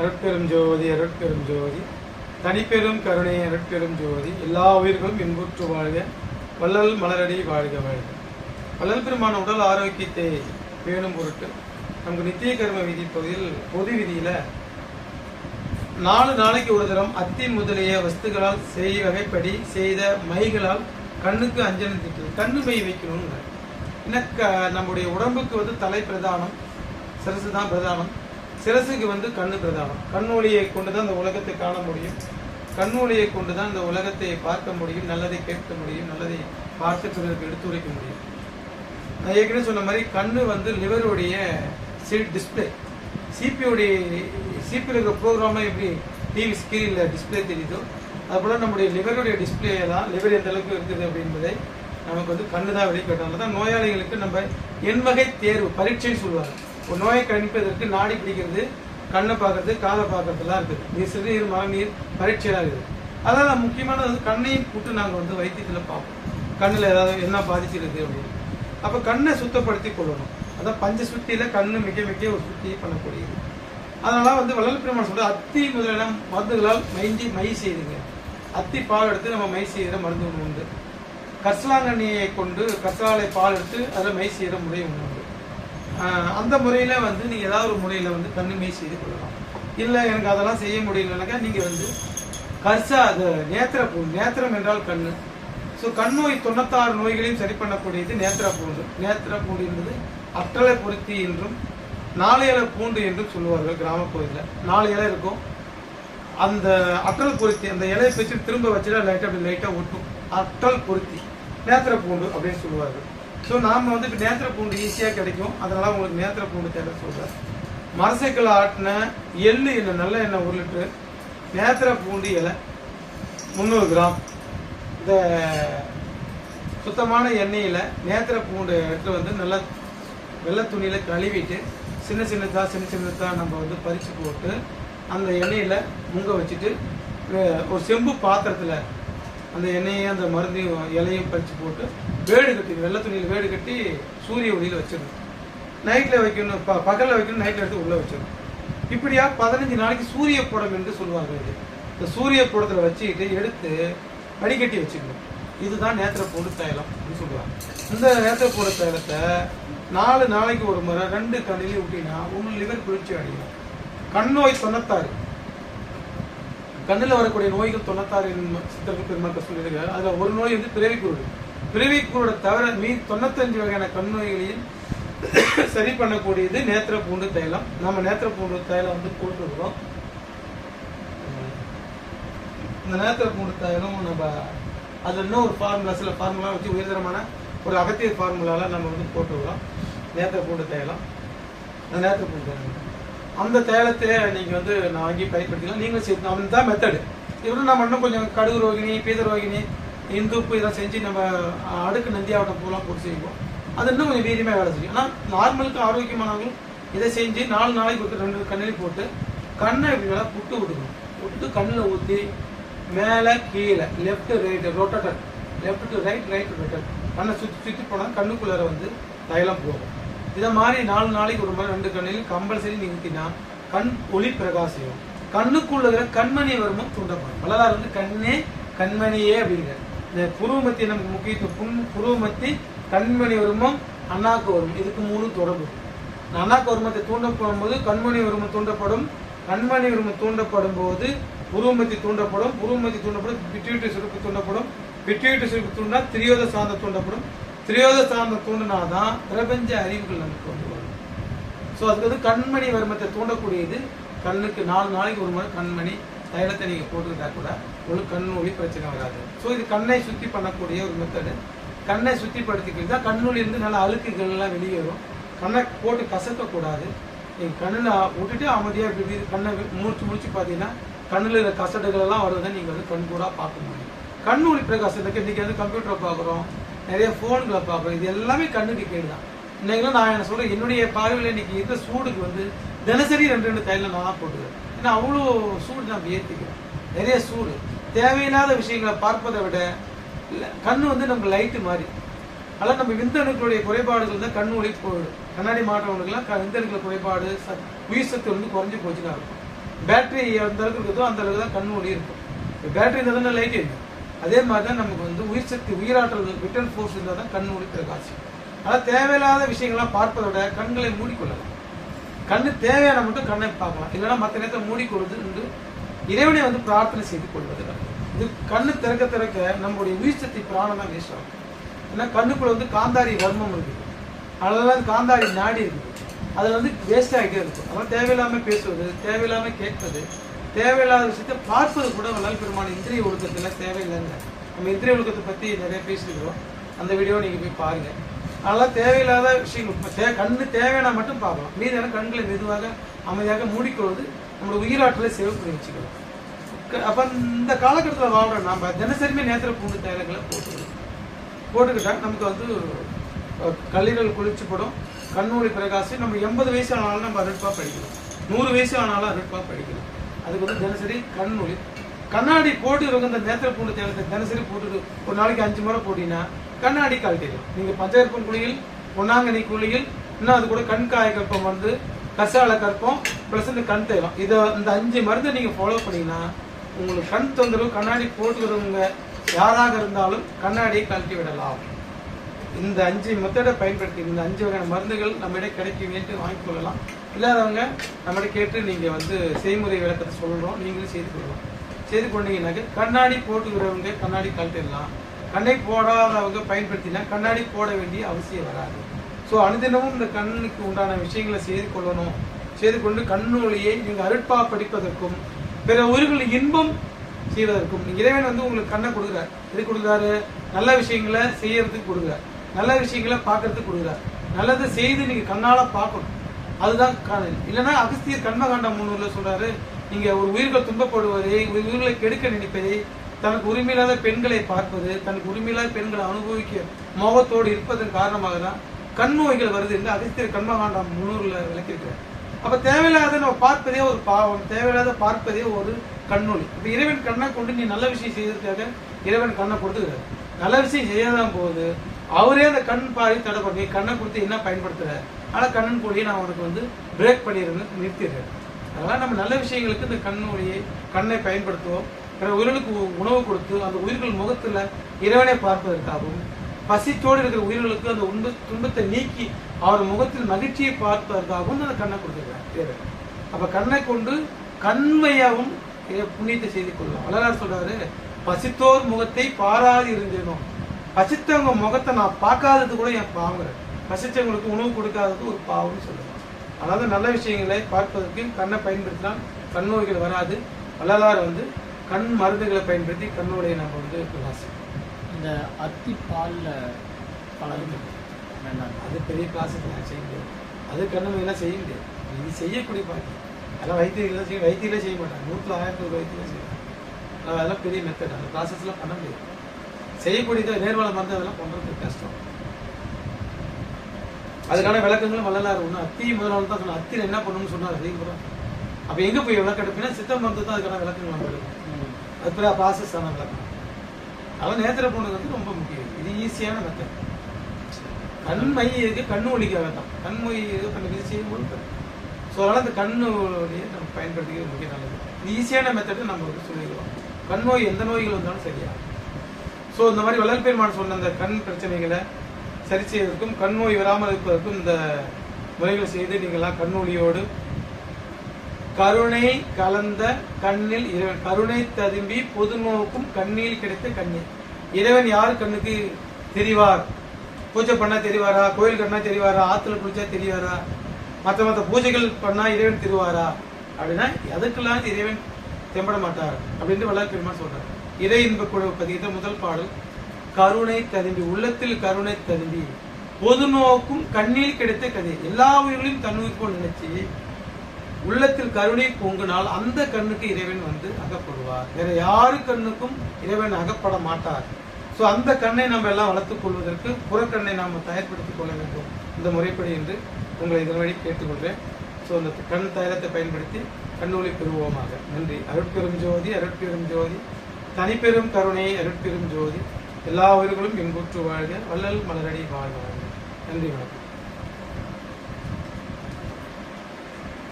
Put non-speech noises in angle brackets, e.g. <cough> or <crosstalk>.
அருட்பெரும் ஜோதி அருட்பெரும் ஜோதி. தனிப்பெரும் கருணை அருட்பெரும் ஜோதி. எல்லா உயிர்களும் இன்புற்று வாழ்க. வள்ளல் மலரடி வாழ்க வாழ்க. வள்ளல் பெருமான உடல் ஆரோக்கியத்தை பேணும் பொருட்டு நமக்கு நித்திய கர்ம விதி பகுதியில் பொது விதியில் நாலு நாளைக்கு ஒரு தரம் அத்தி முதலிய வஸ்துகளால் செய் வகைப்படி செய்த மைகளால் கண்ணுக்கு அஞ்சலி திட்டு கண்ணு மை வைக்கணும்னு. எனக்கு நம்முடைய உடம்புக்கு வந்து தலை பிரதானம் சரசு தான் பிரதானம். சிரசுக்கு வந்து கண்ணு பிரதானம் கண்ணொளியை கொண்டு தான் அந்த உலகத்தை காண முடியும். கண்ணொளியை கொண்டு தான் அந்த உலகத்தை பார்க்க முடியும். நல்லதை கேட்க முடியும். நல்லதை பார்த்து பிறருக்கு எடுத்துரைக்க முடியும். நான் ஏற்கனவே சொன்ன மாதிரி கண்ணு வந்து லிவருடைய டிஸ்பிளே சிபியுடைய சிபியில் இருக்கிற ப்ரோக்ராமாக எப்படி டிவி ஸ்கிரீனில் டிஸ்பிளே தெரியுதோ? அதுபோல் நம்முடைய லிவருடைய டிஸ்பிளே தான் லிவர் எந்த அளவுக்கு இருக்குது அப்படின்றதை நமக்கு வந்து கண்ணு தான் வெளிக்காட்டும். தான் நோயாளிகளுக்கு நம்ம எண்வகை தேர்வு பரீட்சைன்னு சொல்லுவாங்க. ஒரு நோயை கணிப்பதற்கு நாடி பிடிக்கிறது கண்ணை பார்க்கறது காதை பார்க்கறதுலாம் இருக்குது. நீர் சிறுநீர் மரநீர் பரீட்சையெல்லாம் இருக்குது. அதனால் முக்கியமானது வந்து கண்ணையும் கூட்டு நாங்கள் வந்து வைத்தியத்தில் பார்ப்போம். கண்ணில் ஏதாவது என்ன பாதிச்சிருக்கு அப்படின்னு. அப்போ கண்ணை சுத்தப்படுத்தி கொள்ளணும். அதான் பஞ்ச சுத்தியில் கண்ணு மிக மிக ஒரு சுத்தி பண்ணக்கூடியது. அதனால் வந்து வள்ளல் பெருமாள் சொல்கிற அத்தி முதலான மருந்துகளால் மைஞ்சி மை செய்துங்க. அத்தி பால் எடுத்து நம்ம மை செய்கிற மருந்து ஒன்று உண்டு. கர்சலாங்கண்ணியை கொண்டு கர்சலாலை பால் எடுத்து அதில் மை செய்கிற முறை ஒன்று உண்டு. அந்த முறையில் வந்து நீங்கள் ஏதாவது ஒரு முறையில் வந்து கண்ணுமே செய்து கொள்ளலாம் இல்லை எனக்கு அதெல்லாம் செய்ய முடியலனாக்கா நீங்கள் வந்து கர்சா அது நேத்திர பூண்டு நேத்திரம் என்றால் கண் ஸோ கண் நோய் தொண்ணூத்தாறு நோய்களையும் சரி பண்ணக்கூடியது நேத்திர பூண்டு. நேத்திர பூண்டு என்பது அற்றலை பொருத்தி என்றும் நாலு இலை பூண்டு என்றும் சொல்லுவார்கள் கிராமப்பகுதியில். நாலு இலை இருக்கும். அந்த அற்றல் பொருத்தி அந்த இலையை பிச்சு திரும்ப வச்சுட்டா லைட்டாக அப்படி லைட்டாக ஒட்டும். அற்றல் பொருத்தி நேத்திர பூண்டு அப்படின்னு சொல்லுவார்கள். ஸோ நாம் வந்து இப்போ நேத்திர பூண்டு ஈஸியாக கிடைக்கும். அதனால் உங்களுக்கு நேத்திர பூண்டு தேவை சொல்கிறேன் மரசைக்கில் ஆட்டின எள்ளு எண்ணெய் நல்ல எண்ணெய் ஒரு லிட்டரு. நேத்திர பூண்டு இலை முந்நூறு கிராம். இந்த சுத்தமான எண்ணெயில் நேத்திர பூண்டு எடுத்து வந்து நல்லா வெள்ளை துணியில் கழுவிட்டு சின்ன சின்னதாக சின்ன சின்னதாக நம்ம வந்து பறித்து போட்டு அந்த எண்ணெயில் முங்க வச்சுட்டு ஒரு செம்பு பாத்திரத்தில் அந்த எண்ணெயையும் அந்த மருந்தையும் இலையும் பறித்து போட்டு வேடு கட்டி வெள்ளை துணியில் வேடு கட்டி சூரிய ஒளியில் வச்சிடணும். நைட்டில் வைக்கணும் ப பகலில் வைக்கணும் நைட்டில் எடுத்து உள்ளே வச்சிடணும். இப்படியா பதினஞ்சு நாளைக்கு சூரிய புடம் என்று சொல்லுவாங்க இது. இந்த சூரிய புடத்தில் வச்சுக்கிட்டு எடுத்து வடிகட்டி வச்சுக்கணும் இதுதான் நேத்திர பூண்டு தைலம் அப்படின்னு சொல்லுவாங்க. இந்த நேத்திர பூண்டு தைலத்தை நாலு நாளைக்கு ஒரு முறை ரெண்டு கண்ணிலையும் விட்டீங்கன்னா உங்களுக்கு லிவர் குளிர்ச்சி அடையும். கண் நோய் சொன்னத்தாரு. கண்ணில் வரக்கூடிய நோய்கள் தொண்ணூத்தாறு சித்தர்கள் பெருமாள் சொல்லியிருக்காரு அதில் ஒரு நோய் வந்து பிறவிக்குருடு பிறவிக்குருடை தவிர மீ தொண்ணூத்தஞ்சு வகையான கண் நோய்களையும் <coughs> சரி பண்ணக்கூடியது நேத்திர பூண்டு தைலம். நம்ம நேத்திர பூண்டு தைலம் வந்து போட்டுருக்கோம் இந்த நேத்திர பூண்டு தைலம் நம்ம அது இன்னும் ஒரு ஃபார்முலா சில ஃபார்முலா வச்சு உயர்தரமான ஒரு அகத்திய ஃபார்முலாவில் நம்ம வந்து போட்டுருக்கோம் நேத்திர பூண்டு தைலம். அந்த நேத்திர பூண்டு தைலம். அந்த தைலத்தை நீங்கள் வந்து நான் வாங்கி பயன்படுத்திக்கலாம். நீங்களும் சேர்த்து அந்த தான் மெத்தடு இவரும் நம்ம இன்னும் கொஞ்சம் கடுகு ரோகிணி பீத ரோகிணி இந்துப்பு இதெல்லாம் செஞ்சு நம்ம அடுக்கு நந்தியாவட்டம் பூலாம் போட்டு செய்வோம். அது இன்னும் கொஞ்சம் வீரியமாக வேலை செய்யும். ஆனால் நார்மலுக்கு ஆரோக்கியமானவங்களும் இதை செஞ்சு நாலு நாளைக்கு ஒரு ரெண்டு கண்ணிலையும் போட்டு கண்ணை இப்படி புட்டு விட்டுக்கணும் விட்டு கண்ணில் ஊற்றி மேலே கீழே left right rotation left to right right rotate கண்ணை சுற்றி சுற்றி போனால் கண்ணுக்குள்ளார வந்து தைலம் போகும். இதை மாதிரி நாலு நாளைக்கு ஒரு முறை ரெண்டு கண்ணிலையும் கம்பல்சரி நிறுத்தினா கண் ஒளி பிரகாசியம் கண்ணுக்குள்ள கண்மணி வருமம் தூண்டப்படும். வள்ளலார் வந்து கண்ணே கண்மணியே அப்படிங்கிற இந்த புருவமத்தி நமக்கு முக்கியத்துவம். புண் புருவமத்தி கண்மணி வருமம் அண்ணாக்கு வரும். இதுக்கு மூணு தொடர்பு. அண்ணாக்கு வருமத்தை தூண்டப்படும் போது கண்மணி வருமம் தூண்டப்படும். கண்மணி வருமம் தூண்டப்படும் போது புருவமத்தி தூண்டப்படும். புருவமத்தி தூண்டப்படும். பிட்யூட்டி சுருப்பு தூண்டப்படும். பிட்யூட்டி சுருப்பு தூண்டா திரியோத சாந்த தூண்டப்படும். திரியோத சாந்த தூண்டினாதான் பிரபஞ்ச அறிவுகள் நமக்கு வந்து வரும். ஸோ அதுக்கு வந்து கண்மணி வர்மத்தை தூண்டக்கூடியது கண்ணுக்கு நாலு நாளைக்கு ஒரு முறை கண்மணி தைலத்தை நீங்கள் போட்டுக்கிட்டா கூட ஒரு கண் ஒளி பிரச்சனை வராது. ஸோ இது கண்ணை சுத்தி பண்ணக்கூடிய ஒரு மெத்தடு கண்ணை சுத்திப்படுத்திக்கிட்டு தான் கண்ணொலிருந்து நல்ல அழுக்குகள்லாம் வெளியேறும் கண்ணை போட்டு கசக்கக்கூடாது. நீங்கள் கண்ணில் விட்டுட்டு அமைதியாக இப்படி கண்ணை முடிச்சு முடிச்சு பார்த்தீங்கன்னா கண்ணில் இருக்கிற கசடுகள் எல்லாம் வருவதை நீங்கள் வந்து கண் கூட பார்க்க முடியும். கண் ஒளி பிரகாசத்துக்கு இன்றைக்கி வந்து கம்ப்யூட்டரை பார்க்குறோம். நிறைய ஃபோன்களை பார்க்குறோம். இது எல்லாமே கண்ணுக்கு கேடு தான் இன்னைக்கு நான் என்ன சொல்கிறேன் என்னுடைய பார்வையில் இன்னைக்கு இந்த சூடுக்கு வந்து தினசரி ரெண்டு ரெண்டு கையில் நான் தான் போட்டுக்கிறேன். ஏன்னா அவ்வளோ சூடு நான் ஏற்றிக்கிறேன் நிறைய சூடு. தேவையில்லாத விஷயங்களை பார்ப்பதை விட இல்லை கண் வந்து நமக்கு லைட்டு மாதிரி. அதனால் நம்ம விந்தணுக்களுடைய குறைபாடுகள் தான் கண் ஒளி போயிடும். கண்ணாடி மாற்றவங்களுக்குலாம் விந்தணுக்கள் குறைபாடு சத் உயிர் சத்து வந்து குறைஞ்சு போச்சுன்னா இருக்கும். பேட்டரி எந்த அளவுக்கு இருக்குதோ அந்த அளவுக்கு தான் கண் ஒளி இருக்கும். பேட்டரி இருந்தால் லைட் எரியும். அதே மாதிரி தான் நமக்கு வந்து உயிர் சக்தி உயிராற்றல் விட்டல் ஃபோர்ஸ் இருந்தால் தான் கண் ஒளி காட்சி. ஆனால் தேவையில்லாத விஷயங்கள்லாம் பார்ப்பதை விட கண்களை மூடிக்கொள்ளலாம். கண்ணு தேவையான மட்டும் கண்ணை பார்க்கலாம். இல்லைன்னா மற்ற நேரத்தை மூடிக்கொள்வது என்று இறைவனை வந்து பிரார்த்தனை செய்து கொள்வது இது கண்ணு திறக்க திறக்க நம்முடைய உயிர் சக்தி பிராணம் தான் வேஸ்ட் ஆகும். ஏன்னா கண்ணுக்குள்ள வந்து காந்தாரி வர்மம் இருக்குது அதெல்லாம் காந்தாரி நாடி இருக்குது அது வந்து வேஸ்ட் ஆகிட்டே இருக்கும். அதெல்லாம் தேவையில்லாமல் பேசுவது தேவையில்லாமல் கேட்பது தேவையில்லாத விஷயத்தை பார்ப்பது கூட வல்லால் பெருமான இந்திரிய ஒழுக்கத்தில் தேவையில்லைங்க. நம்ம இந்திரிய ஒழுக்கத்தை பற்றி நிறைய பேசியிருக்கிறோம். அந்த வீடியோ நீங்கள் போய் பாருங்கள் அதெல்லாம் தேவையில்லாத விஷயங்கள் இப்போ தே கண்ணு தேவையான மட்டும் பார்க்கலாம். மீதான கண்களை மெதுவாக அமைதியாக மூடிக்கொள்வது நம்மளோட உயிராற்றலை சேவை பண்ணி வச்சுக்கலாம் க- இந்த காலகட்டத்தில் வாழ்கிற நாம் தினசரிமே நேத்திர பூண்டு தேவைகளை போட்டுக்கணும். போட்டுக்கிட்டால் நமக்கு வந்து கல்லீரல் குளிர்ச்சிப்படும் கண்ணூரி பிரகாசி நம்ம எண்பது வயசு ஆனாலும் நம்ம அருட்பாக படிக்கலாம் நூறு வயசு ஆனாலும் அருட்பாக படிக்கலாம் அதுக்கு வந்து தினசரி கண்ணொளி கண்ணாடி போட்டு இவங்க இந்த நேத்திர பூண்டு தேவை தினசரி போட்டுட்டு ஒரு நாளைக்கு அஞ்சு முறை போட்டீங்கன்னா கண்ணாடி கழட்டிடும் நீங்கள் பஞ்சகற்பம் குழியில் பொன்னாங்கனி குழியில் இன்னும் அது கூட கண் காய கற்பம் வந்து கசால கற்பம் ப்ளஸ் இந்த கண் தைலம் இதை இந்த அஞ்சு மருந்தை நீங்கள் ஃபாலோ பண்ணீங்கன்னா உங்களுக்கு கண் தொந்தரவு கண்ணாடி போட்டுக்கிறவங்க யாராக இருந்தாலும் கண்ணாடியை கழட்டி விடலாம். இந்த அஞ்சு மெத்தடை பயன்படுத்தி இந்த அஞ்சு வகையான மருந்துகள் நம்மிடம் கிடைக்கும் என்று வாங்கிக் கொள்ளலாம். இல்லாதவங்க நம்மகிட்ட கேட்டு நீங்கள் வந்து செய்முறை விளக்கத்தை சொல்கிறோம் நீங்களும் செய்து கொள்ளலாம். செய்து கொண்டீங்கன்னாக்க கண்ணாடி போட்டுக்கிறவங்க கண்ணாடி கழட்டிடலாம். கண்ணை போடாதவங்க பயன்படுத்தினா கண்ணாடி போட வேண்டிய அவசியம் வராது. ஸோ அனுதினமும் இந்த கண்ணுக்கு உண்டான விஷயங்களை செய்து கொள்ளணும். செய்து கொண்டு கண்ணொளியை நீங்கள் அருட்பா படிப்பதற்கும் பிற உயிர்கள் இன்பம் செய்வதற்கும். இறைவன் வந்து உங்களுக்கு கண்ணை கொடுக்குறார். எது கொடுக்குறாரு? நல்ல விஷயங்களை செய்யறதுக்கு கொடுக்குறார். நல்ல விஷயங்களை பார்க்கறதுக்கு கொடுக்குறார். நல்லதை செய்து நீங்கள் கண்ணால் பார்க்கணும். அதுதான் காதல். இல்லைன்னா அகஸ்தியர் கண்மகாண்டம் முன்னூர்ல சொல்றாரு நீங்க ஒரு உயிர்கள் துன்பப்படுவதை உயிர்களை கெடுக்க நினைப்பதை தனக்கு உரிமையில்லாத பெண்களை பார்ப்பது தனக்கு உரிமையில்லாத பெண்களை அனுபவிக்க மோகத்தோடு இருப்பதன் காரணமாக தான் கண் நோய்கள் வருது என்று அகஸ்தியர் கண்மகாண்டம் முன்னூர்ல விளக்கியிருக்கிறார். அப்ப தேவையில்லாத நம்ம பார்ப்பதே ஒரு பாவம் தேவையில்லாத பார்ப்பதே ஒரு கண்ணொழி இப்ப இறைவன் கண்ணை கொண்டு நீ நல்ல விஷயம் செய்யறதுக்காக இறைவன் கண்ணை கொடுத்துக்கிறார். நல்ல விஷயம் செய்யாதான் போது அவரே அந்த கண் பாரி தடை பண்ணி கண்ணை கொடுத்து என்ன பயன்படுத்துற ஆனால் கண்ணன் கூடிய நான் உனக்கு வந்து பிரேக் பண்ணிடுறேன் நிறுத்திடுறேன் அதனால் நம்ம நல்ல விஷயங்களுக்கு இந்த கண்ணுடைய கண்ணை பயன்படுத்துவோம். பிற உயிர்களுக்கு உ- உணவு கொடுத்து அந்த உயிர்கள் முகத்தில் இறைவனை பார்ப்பதற்காகவும் பசித்தோடு இருக்கிற உயிர்களுக்கு அந்த உண்ப துன்பத்தை நீக்கி அவர் முகத்தில் மகிழ்ச்சியை பார்ப்பதற்காகவும் அந்த கண்ணை கொடுத்துருக்கார் அப்போ கண்ணை கொண்டு கண்மையாகவும் புண்ணியத்தை செய்து கொள்ளலாம் வள்ளலார் சொல்றாரு பசித்தோர் முகத்தை பாராது இருந்தேனும் பசித்தவங்க முகத்தை நான் பார்க்காதது கூட என் பாங்குறேன் பசித்தவங்களுக்கு உணவு கொடுக்காதது ஒரு பாவம்னு சொல்லுவாங்க அதாவது நல்ல விஷயங்களை பார்ப்பதற்கு கண்ணை பயன்படுத்தினால் கண் நோய்கள் வராது. வள்ளலார் வந்து கண் மருந்துகளை பயன்படுத்தி கண்ணோடைய நம்ம வந்து பிரகாசம் இந்த அத்தி பாலில் வேண்டாம். அது பெரிய கிளாஸுக்கு செய்ய முடியாது. அது கண்ணு எல்லாம் செய்ய முடியாது. இது செய்யக்கூடிய பாக்கி. அதெல்லாம் வைத்தியர்கள் செய்ய வைத்தியர்களே செய்ய மாட்டாங்க. நூற்றுல ஆயிரத்தி ஒரு வைத்தியம் செய்வாங்க. அது அதெல்லாம் பெரிய மெத்தட் அந்த ப்ராசஸ்லாம் பண்ண முடியாது. செய்யக்கூடியது நேர்வளம் வந்து அதெல்லாம் பண்ணுறது கஷ்டம். அதுக்கான விளக்கங்களும் வள்ளலார் ஒன்று அத்தி முதல்ல தான் சொன்ன அத்தியில் என்ன பண்ணணும்னு சொன்னார். கூட அப்போ எங்கே போய் விளக்கம் எடுப்பீங்கன்னா சித்த மருந்து தான் அதுக்கான விளக்கங்கள் நம்ம எடுக்கணும் ம். அது பெரிய ப்ராசஸ் ஆன விளக்கம் அவன் நேத்திர போனது வந்து ரொம்ப முக்கியம். இது ஈஸியான மெத்தட் கண்மை இருக்கு கண்ணு ஒழிக்க வேண்டாம். கண்மை இது பண்ணி இது செய்யும் போது ஸோ அதனால் இந்த கண்ணு நம்ம பயன்படுத்திக்கிறது மிக நல்லது. இது ஈஸியான மெத்தடு நம்ம வந்து சொல்லிடுவோம் கண் நோய் எந்த நோய்கள் வந்தாலும் சரியா ஸோ இந்த மாதிரி வள்ளல் பெருமான் சொன்ன அந்த கண் பிரச்சனைகளை சரி செய்வதற்கும் கண் நோய் வராமல் இருப்பதற்கும் இந்த முறைகளை செய்து நீங்களாம் கண் ஒளியோடு கருணை கலந்த கண்ணில் இறைவன் கருணை ததும்பி பொது நோக்கும் கண்ணில் கிடைத்த கண்ணீர். இறைவன் யார் கண்ணுக்கு தெரிவார்? பூஜை பண்ணா தெரிவாரா? கோயில் கண்ணா தெரிவாரா? ஆத்துல குளிச்சா தெரிவாரா? மற்ற மற்ற பூஜைகள் பண்ணா இறைவன் தெரிவாரா? அப்படின்னா எதுக்கெல்லாம் இறைவன் தெம்பட மாட்டார்? அப்படின்னு வள்ளல் சொல்றார். இறை இன்ப குழு பதிகிட்ட முதல் பாடல் கருணை ததும்பி உள்ளத்தில் கருணை ததும்பி. பொது நோக்கும் கண்ணில் கிடைத்த கதை. எல்லா உயிர்களையும் தன்னுயிர் போல் நினைச்சு உள்ளத்தில் கருணை பொங்குனால் அந்த கண்ணுக்கு இறைவன் வந்து அகப்படுவார். வேற யாரு கண்ணுக்கும் இறைவன் அகப்பட மாட்டார். சோ அந்த கண்ணை நம்ம எல்லாம் வளர்த்துக் கொள்வதற்கு புறக்கண்ணை நாம் தயார்படுத்திக் கொள்ள வேண்டும். இந்த முறைப்படி என்று உங்களை இதன் வழி கேட்டுக்கொள்கிறேன். ஸோ அந்த கண் தயாரத்தை பயன்படுத்தி கண்ணொளி பெறுவோமாக. நன்றி. அருட்பெரும் ஜோதி அருட்பெரும் ஜோதி. தனிப்பெரும் கருணையை அருட்பெரும் ஜோதி. எல்லா உயிர்களும் இன்புற்று வாழ்க. வள்ளல் மலரடி வாழ்க. வாழ்க நன்றி வணக்கம்.